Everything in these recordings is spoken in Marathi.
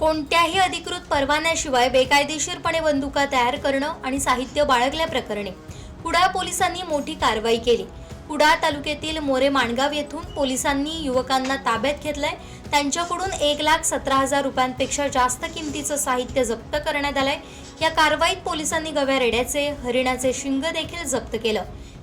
कोणत्याही अधिकृत परवान्याशिवाय बेकायदेशीरपणे बंदुका तयार करणं आणि साहित्य बाळगल्याप्रकरणी कुडाळ पोलिसांनी मोठी कारवाई केली. कुडाळ तालुक्यातील मोरे माणगाव येथून पोलिसांनी युवकांना ताब्यात घेतलंय. त्यांच्याकडून एक लाख सतरा हजार रुपयांपेक्षा जास्त किमतीचं साहित्य जप्त करण्यात आलंय. या कारवाईत पोलिसांनी गव्या रेड्याचे हरिणाचे शिंग देखील जप्त केलं.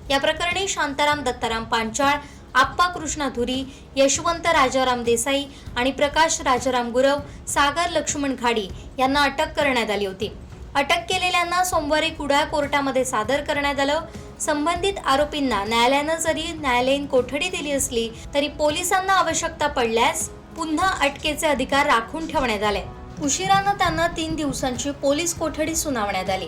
या प्रकरणी शांताराम दत्ताराम पांचाळ आप्पा कृष्णा धुरी यशवंत राजाराम देसाई आणि प्रकाश राजाराम गुरव सागर लक्ष्मण घाडी यांना अटक करण्यात आली होती. अटक केलेल्यांना सोमवारी कुडाळ कोर्टामध्ये सादर करण्यात आलं. संबंधित आरोपींना न्यायालयानं जरी न्यायालयीन कोठडी दिली असली तरी पोलिसांना आवश्यकता पडल्यास पुन्हा अटकेचे अधिकार राखून ठेवण्यात आले. उशिरानं त्यांना तीन दिवसांची पोलीस कोठडी सुनावण्यात आली.